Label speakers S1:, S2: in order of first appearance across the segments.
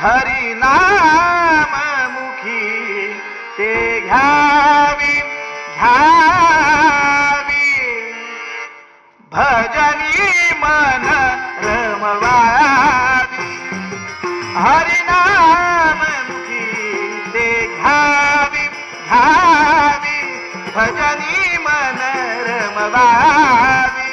S1: हरी नाम मुखी ते घ्यावी घ्यावी। भजनी मन रमवावी। हरी नाम मुखी ते घ्यावी घ्यावी। भजनी मन रमवावी।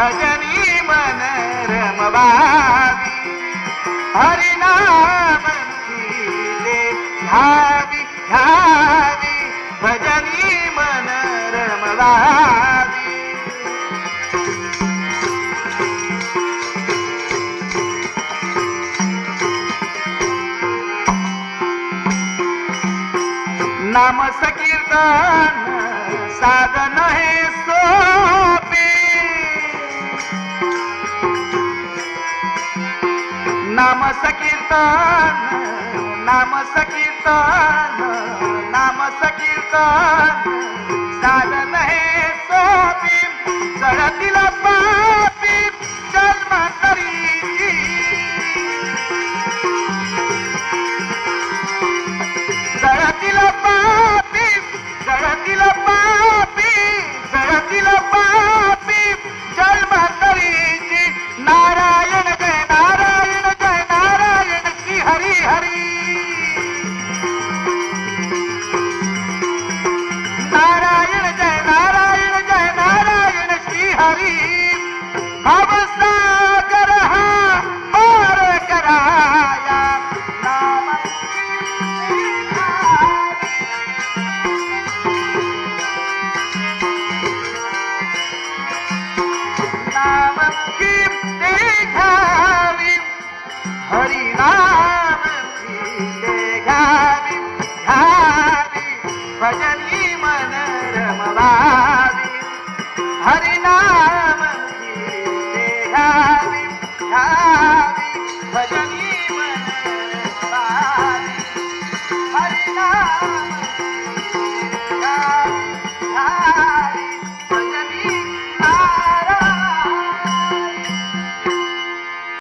S1: भजनी मन रमवावी हरी धावी धावी भजनी मन रमवावी। नाम संकीर्तन साधन हे सो नाम संकीर्तन नाम संकीर्तन नाम संकीर्तन. साधन हे सोपी चढतील पापी भवसागर हा पार कराया नाम नाम की ते